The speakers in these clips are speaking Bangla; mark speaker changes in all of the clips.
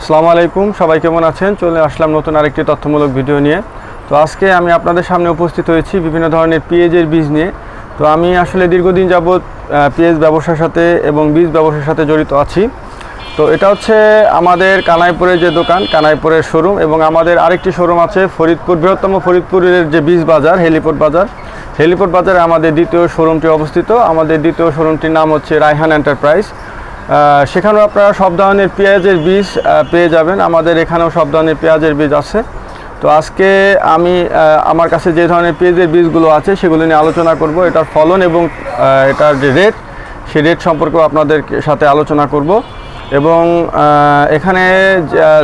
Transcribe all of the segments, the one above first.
Speaker 1: আসসালামু আলাইকুম সবাই কেমন আছেন? চলে আসলাম নতুন আরেকটি তথ্যমূলক ভিডিও নিয়ে। তো আজকে আমি আপনাদের সামনে উপস্থিত হয়েছি বিভিন্ন ধরনের পেঁয়াজের বীজ নিয়ে। তো আমি আসলে দীর্ঘদিন যাবৎ পেঁয়াজ ব্যবসার সাথে এবং বীজ ব্যবসার সাথে জড়িত আছি। তো এটা হচ্ছে আমাদের কানাইপুরের যে দোকান, কানাইপুরের শোরুম এবং আমাদের আরেকটি শোরুম আছে ফরিদপুর, বৃহত্তম ফরিদপুরের যে বীজ বাজার, হেলিপোর্ট বাজার। হেলিপোর্ট বাজারে আমাদের দ্বিতীয় শোরুমটি অবস্থিত। আমাদের দ্বিতীয় শোরুমটির নাম হচ্ছে রায়হান এন্টারপ্রাইজ। সেখানেও আপনারা সব ধরনের পেঁয়াজের বীজ পেয়ে যাবেন। আমাদের এখানেও সব ধরনের পেঁয়াজের বীজ আছে। তো আজকে আমি আমার কাছে যে ধরনের পেঁয়াজের বীজগুলো আছে, সেগুলো নিয়ে আলোচনা করব। এটার ফলন এবং এটার যে রেট সেই রেট সম্পর্কেও আপনাদের সাথে আলোচনা করব। এবং এখানে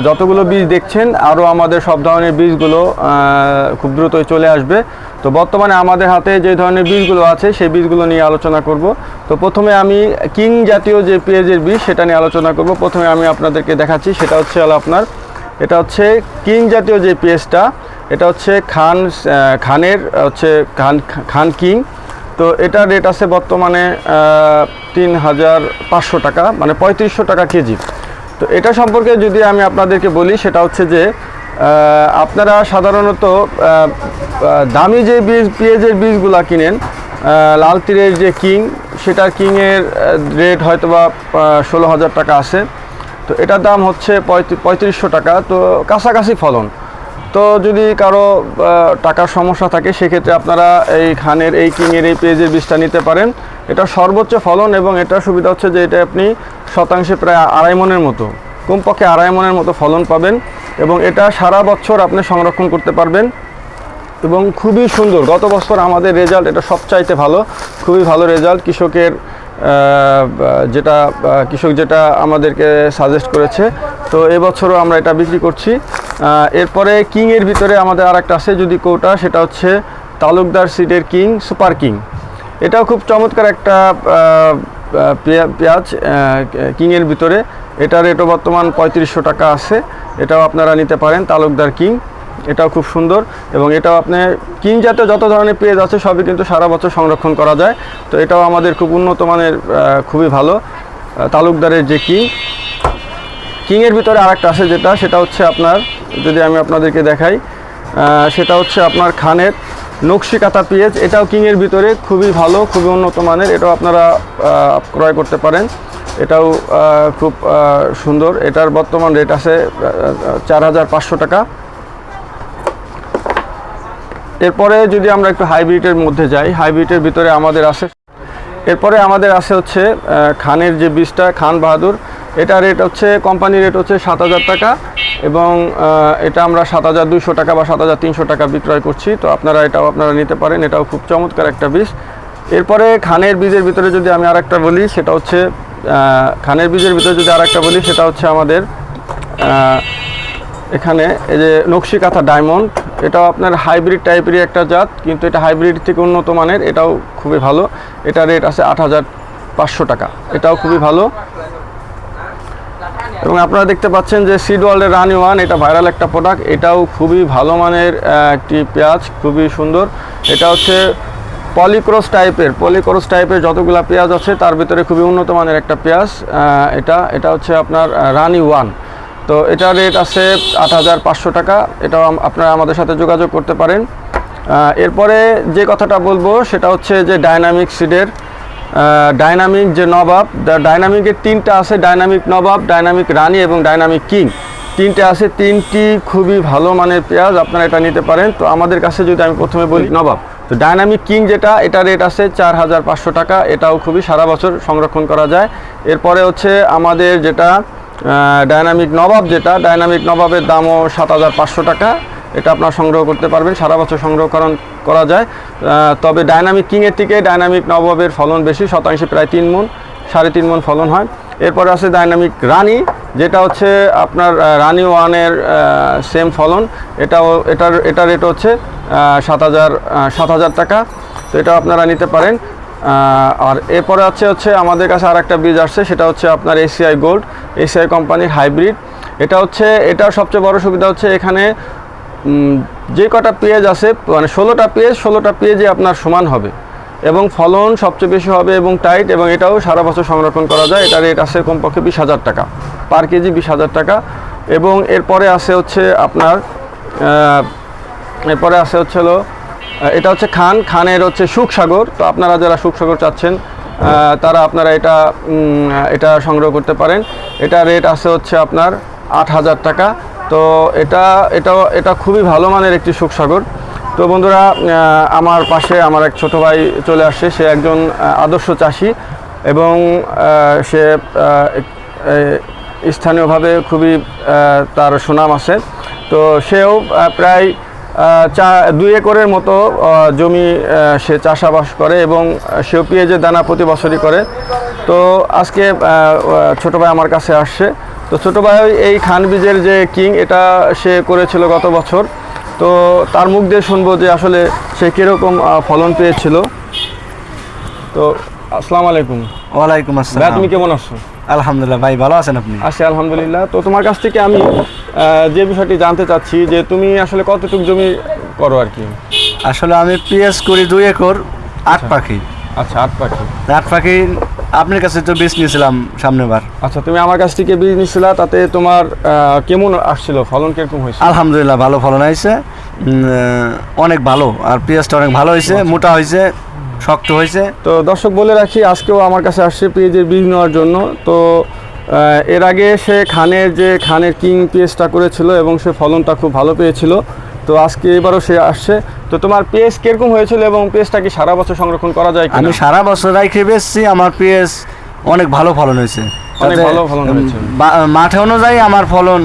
Speaker 1: যতগুলো বীজ দেখছেন, আরও আমাদের সব ধরনের বীজগুলো খুব দ্রুতই চলে আসবে। তো বর্তমানে আমাদের হাতে যে ধরনের বীজগুলো আছে, সেই বীজগুলো নিয়ে আলোচনা করব। তো প্রথমে আমি কিং জাতীয় যে পেঁয়াজের বীজ, সেটা নিয়ে আলোচনা করব। প্রথমে আমি আপনাদেরকে দেখাচ্ছি, সেটা হচ্ছে হলো আপনার, এটা হচ্ছে কিং জাতীয় যে পেঁয়াজটা, এটা হচ্ছে খান খানের, হচ্ছে খান খান কিং। তো এটার রেট আছে বর্তমানে তিন হাজার পাঁচশো টাকা মানে পঁয়ত্রিশশো টাকা কেজি। তো এটা সম্পর্কে যদি আমি আপনাদেরকে বলি, সেটা হচ্ছে যে আপনারা সাধারণত দামি যে বীজ, পেঁয়াজের বীজগুলা কিনেন লাল তীরের যে কিং সেটার কিংয়ের রেট হয়তো বা ষোলো হাজার টাকা আছে। তো এটার দাম হচ্ছে পঁয়ত্রিশ পঁয়ত্রিশশো টাকা। তো কাছাকাছি ফলন। তো যদি কারও টাকার সমস্যা থাকে, সেক্ষেত্রে আপনারা এই খানের এই কিংয়ের, এই পেঁয়াজের বীজটা নিতে পারেন। এটা সর্বোচ্চ ফলন এবং এটা সুবিধা হচ্ছে যে এটা আপনি শতাংশে প্রায় আড়াই মনের মতো, কমপক্ষে আড়াই মনের মতো ফলন পাবেন। এবং এটা সারা বছর আপনি সংরক্ষণ করতে পারবেন। এবং খুবই সুন্দর। গত বছর আমাদের রেজাল্ট এটা সবচাইতে ভালো, খুবই ভালো রেজাল্ট কৃষকের যেটা কৃষক যেটা আমাদেরকে সাজেস্ট করেছে, তো এবছরও আমরা এটা বিক্রি করছি। এরপরে কিংয়ের ভিতরে আমাদের আর একটা আছে, যদি কোটা, সেটা হচ্ছে তালুকদার সিডের কিং সুপার কিং এটাও খুব চমৎকার একটা পেঁয়াজ কিংয়ের ভিতরে। এটার রেটও বর্তমান পঁয়ত্রিশশো টাকা আছে। এটাও আপনারা নিতে পারেন, তালুকদার কিং। এটাও খুব সুন্দর এবং এটাও আপনি কিং জাতীয় যত ধরনের পেঁয়াজ আছে সবই কিন্তু সারা বছর সংরক্ষণ করা যায়। তো এটাও আমাদের খুব উন্নত মানের খুবই ভালো তালুকদারের যে কিং। কিংয়ের ভিতরে আরেকটা আছে যেটা, সেটা হচ্ছে আপনার, যদি আমি আপনাদেরকে দেখাই সেটা হচ্ছে আপনার খানের নকশি কাতা পেঁয়াজ। এটাও কিংয়ের ভিতরে খুবই ভালো, খুবই উন্নত মানের, এটাও আপনারা ক্রয় করতে পারেন। এটাও খুব সুন্দর। এটার বর্তমান রেট আছে চার হাজার পাঁচশো টাকা। এরপরে যদি আমরা একটু হাইব্রিডের মধ্যে যাই, হাইব্রিডের ভিতরে আমাদের আছে এরপরে আমাদের আছে হচ্ছে খানের যে বীজটা, খান বাহাদুর, এটা রেট হচ্ছে কোম্পানি রেট হচ্ছে সাত হাজার টাকা এবং এটা আমরা সাত হাজার দুইশো টাকা বা সাত হাজার তিনশো টাকা বিক্রয় করছি। তো আপনারা এটাও আপনারা নিতে পারেন, এটাও খুব চমৎকার একটা বীজ। এরপরে খানের বীজের ভিতরে যদি আমি আরেকটা বলি, সেটা হচ্ছে খানের বীজের ভিতরে যদি আরেকটা বলি, সেটা হচ্ছে আমাদের এখানে এই যে নকশি কাঁথা ডায়মন্ড এটাও আপনার হাইব্রিড টাইপেরই একটা জাত, কিন্তু এটা হাইব্রিড থেকে উন্নত মানের, এটাও খুবই ভালো। এটা রেট আছে আট হাজার পাঁচশো টাকা, এটাও খুবই ভালো। এবং আপনারা দেখতে পাচ্ছেন যে সিড ওয়ার্ল্ডের রানি ওয়ান এটা ভাইরাল একটা প্রোডাক্ট এটাও খুবই ভালো মানের একটি পেঁয়াজ, খুবই সুন্দর। এটা হচ্ছে পলিক্রস টাইপের পলিক্রস টাইপের যতগুলো পেঁয়াজ আছে, তার ভিতরে খুবই উন্নত মানের একটা পেঁয়াজ এটা এটা হচ্ছে আপনার রানি ওয়ান। তো এটার রেট আছে আট হাজার পাঁচশো টাকা, এটাও আপনারা আমাদের সাথে যোগাযোগ করতে পারেন। এরপরে যে কথাটা বলব, সেটা হচ্ছে যে ডাইনামিক সিডের ডাইনামিক যে নবাব ডাইনামিকের তিনটা আছে, ডাইনামিক নবাব, ডাইনামিক রানী এবং ডাইনামিক কিং। তিনটে আছে, তিনটি খুবই ভালো মানের পেঁয়াজ, আপনারা এটা নিতে পারেন। তো আমাদের কাছে যদি আমি প্রথমে বলি, নবাব। তো ডাইনামিক কিং যেটা, এটা রেট আছে চার হাজার পাঁচশো টাকা, এটাও খুবই সারা বছর সংরক্ষণ করা যায়। এরপরে হচ্ছে আমাদের যেটা ডাইনামিক নবাব যেটা ডাইনামিক নবাবের দামও সাত হাজার পাঁচশো টাকা। এটা আপনার সংগ্রহ করতে পারবেন, সারা বছর সংগ্রহকরণ করা যায়। তবে ডাইনামিক কিংয়ের থেকে ডাইনামিক নবাবের ফলন বেশি, শতাংশে প্রায় তিন মন সাড়ে তিন মন ফলন হয়। এরপর আছে ডাইনামিক রানী যেটা হচ্ছে আপনার রানী ওয়ানের সেম ফলন। এটাও, এটার এটা রেট হচ্ছে সাত হাজার সাত হাজার টাকা। তো এটা আপনারা নিতে পারেন। আর এরপরে আছে হচ্ছে আমাদের কাছে আর একটা বীজ আসছে, সেটা হচ্ছে আপনার এসিআই গোল্ড, এসিআই কোম্পানির হাইব্রিড। এটা হচ্ছে, এটার সবচেয়ে বড় সুবিধা হচ্ছে এখানে যে কটা পেঁয়াজ আছে মানে ষোলোটা পেঁয়াজ, ষোলোটা পেঁয়াজে আপনার সমান হবে। এবং ফলন সবচেয়ে বেশি হবে এবং টাইট, এবং এটাও সারা বছর সংরক্ষণ করা যায়। এটা রেট আছে কমপক্ষে বিশ হাজার টাকা। পার কেজি বিশ হাজার টাকা। এবং এরপরে আছে হচ্ছে আপনার এরপরে আছে হচ্ছে হলো এটা হচ্ছে খান। খানের হচ্ছে সুখসাগর। তো আপনারা যারা সুখসাগর চাচ্ছেন তারা আপনারা এটা এটা সংগ্রহ করতে পারেন। এটা রেট আছে হচ্ছে আপনার আট হাজার টাকা। তো এটা এটা এটা খুবই ভালো মানের একটি সুখসাগর। তো বন্ধুরা আমার পাশে আমার এক ছোট ভাই চলে আসছে। সে একজন আদর্শ চাষি এবং সে স্থানীয়ভাবে খুবই তার সুনাম আছে। তো সেও প্রায় চা দুই একরের মতো জমি সে চাষাবাস করে এবং সেও পেঁয়াজের দানা প্রতি বছরই করে। তো আজকে ছোট ভাই আমার কাছে আসছে। তো ছোট ভাই এই খান বীজের যে কিং এটা সে করেছিল গত বছর। তো তার মুখ দিয়ে শুনব যে আসলে সে কীরকম ফলন পেয়েছিল। তো আসসালামু আলাইকুম।
Speaker 2: ওয়ালাইকুম আসসালাম।
Speaker 1: তুমি কেমন আছো?
Speaker 2: আলহামদুলিল্লাহ ভাই ভালো আছেন আপনি?
Speaker 1: আছি আলহামদুলিল্লাহ। তো তোমার কাছ থেকে আমি যে বিষয়টি জানতে চাচ্ছি যে তুমি আসলে কতটুকু জমি করো আর কি?
Speaker 2: আসলে আমি পিএস করি দুই একর আট পাখি।
Speaker 1: আচ্ছা আট পাখি।
Speaker 2: আট পাখি আপনার কাছে তো বীজ নিয়েছিলাম সামনেবার।
Speaker 1: আচ্ছা তুমি আমার কাছ থেকে বীজ নিয়েছিলা তাতে তোমার কেমন আসছিল? ফলন কীরকম হয়েছে?
Speaker 2: আলহামদুলিল্লাহ ভালো ফলন হয়েছে। অনেক ভালো আর পেঁয়াজটা অনেক ভালো হয়েছে মোটা হয়েছে শক্ত হয়েছে।
Speaker 1: তো দর্শক বলে রাখি আজকেও আমার কাছে আসছে পেঁয়াজের বীজ নেওয়ার জন্য। তো এর আগে সে খানের যে খানের কিং পেঁয়াজটা করেছিল এবং সে ফলনটা খুব ভালো পেয়েছিল তো আজকে এবারও সে আসছে। তো তোমার পেঁয়াজ কীরকম হয়েছিল এবং পেঁয়াজটা কি সারা বছর সংরক্ষণ করা যায়
Speaker 2: আমি সারা বছর রাইখে বেচছি আমার পেঁয়াজ অনেক ভালো ফলন হয়েছে।
Speaker 1: অনেক ভালো ফলন হয়েছে।
Speaker 2: মাঠে অনুযায়ী আমার ফলন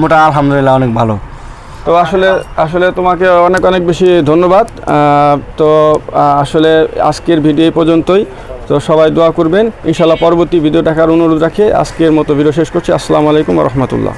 Speaker 2: মোটা আলহামদুলিল্লাহ অনেক ভালো।
Speaker 1: তো আসলে আসলে তোমাকে অনেক অনেক বেশি ধন্যবাদ। তো আসলে আজকের ভিডিও পর্যন্তই। তো সবাই দোয়া করবেন। ইনশাল্লাহ পরবর্তী ভিডিও দেখার অনুরোধ রাখে। আজকের মতো ভিডিও শেষ করছি। আসসালামু আলাইকুম রহমতুল্লাহ।